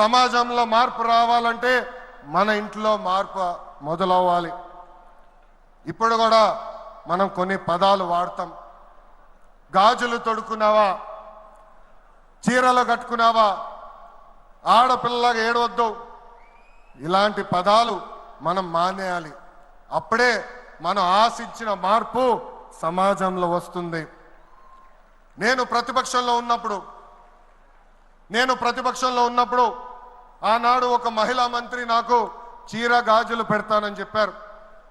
సమాజంలో మార్పు రావాలంటే మన ఇంట్లో మార్పు మొదలవ్వాలి. ఇప్పుడు కూడా మనం కొన్ని పదాలు వాడతాం. గాజులు తొడుకున్నావా చీరలు కట్టుకున్నావా? ఆడపిల్లగా ఏడవద్దు. ఇలాంటి పదాలు మనం మానేయాలి. అప్పుడే మనం ఆశించిన మార్పు సమాజంలో వస్తుంది. నేను ప్రతిపక్షంలో ఉన్నప్పుడు నేను ప్రతిపక్షంలో ఉన్నప్పుడు ఆనాడు ఒక మహిళా మంత్రి నాకు చీర గాజులు పెడతానని చెప్పారు.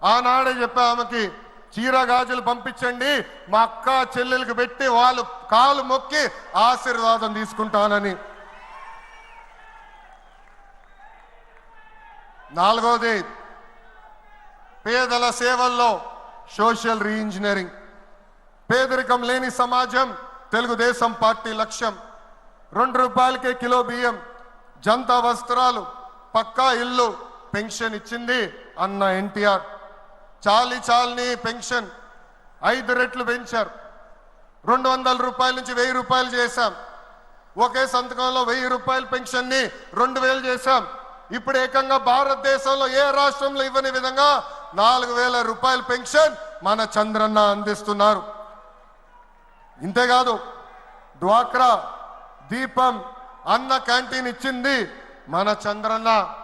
ఆనాడే చెప్పా ఆమెకి చీర గాజులు పంపించండి మా అక్క చెల్లెలకు పెట్టి వాళ్ళు కాలు మొక్కి ఆశీర్వాదం తీసుకుంటానని. నాలుగోది పేదల సేవల్లో సోషల్ రీఇంజనీరింగ్. పేదరికం లేని సమాజం తెలుగుదేశం పార్టీ లక్ష్యం. రెండు రూపాయలకే కిలో బియ్యం జంతా వస్త్రాలు పక్కా ఇల్లు పెన్షన్ ఇచ్చింది అన్న ఎన్టీఆర్. చాలి చాలని పెన్షన్. ఐదు రెట్లు పెంచారు. రెండు వందల రూపాయల నుంచి వెయ్యి రూపాయలు చేశాం. ఒకే సంతకంలో వెయ్యి రూపాయల పెన్షన్ని రెండు వేలు చేశాం. ఇప్పుడు ఏకంగా భారతదేశంలో ఏ రాష్ట్రంలో ఇవ్వని విధంగా నాలుగు వేల రూపాయల పెన్షన్ మన చంద్రన్న అందిస్తున్నారు. ఇంతేకాదు డ్వాక్రా దీపం అన్న క్యాంటీన్ ఇచ్చింది మన చంద్రన్న.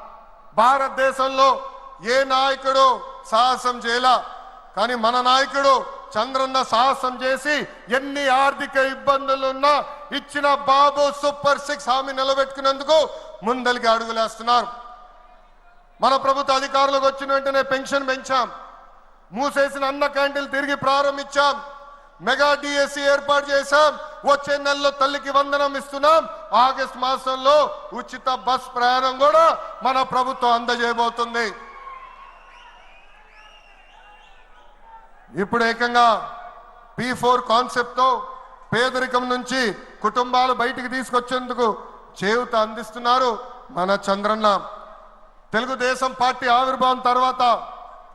భారతదేశంలో ఏ నాయకుడు సాహసం చేయలా? కానీ మన నాయకుడు చంద్రన్న సాహసం చేసి ఎన్ని ఆర్థిక ఇబ్బందులున్నా ఇచ్చిన బాబు సూపర్ సిక్స్ హామీ నిలబెట్టుకునేందుకు ముందలికి అడుగులేస్తున్నారు మన ప్రభుత్వ అధికారులకు వచ్చిన వెంటనే పెన్షన్ పెంచాం. మూసేసిన అన్న క్యాంటీన్లు తిరిగి ప్రారంభించాం. మెగా డిఎస్సి ఏర్పాటు చేశాం. వచ్చే నెలలో తల్లికి వందనం ఇస్తున్నాం. ఆగస్ట్ మాసంలో ఉచిత బస్ ప్రయాణం కూడా మన ప్రభుత్వం అందజేయబోతుంది. ఇప్పుడు ఏకంగా పి ఫోర్ కాన్సెప్ట్తో పేదరికం నుంచి కుటుంబాలు బయటికి తీసుకొచ్చేందుకు చేయూత అందిస్తున్నారు మన చంద్రన్న. తెలుగుదేశం పార్టీ ఆవిర్భావం తర్వాత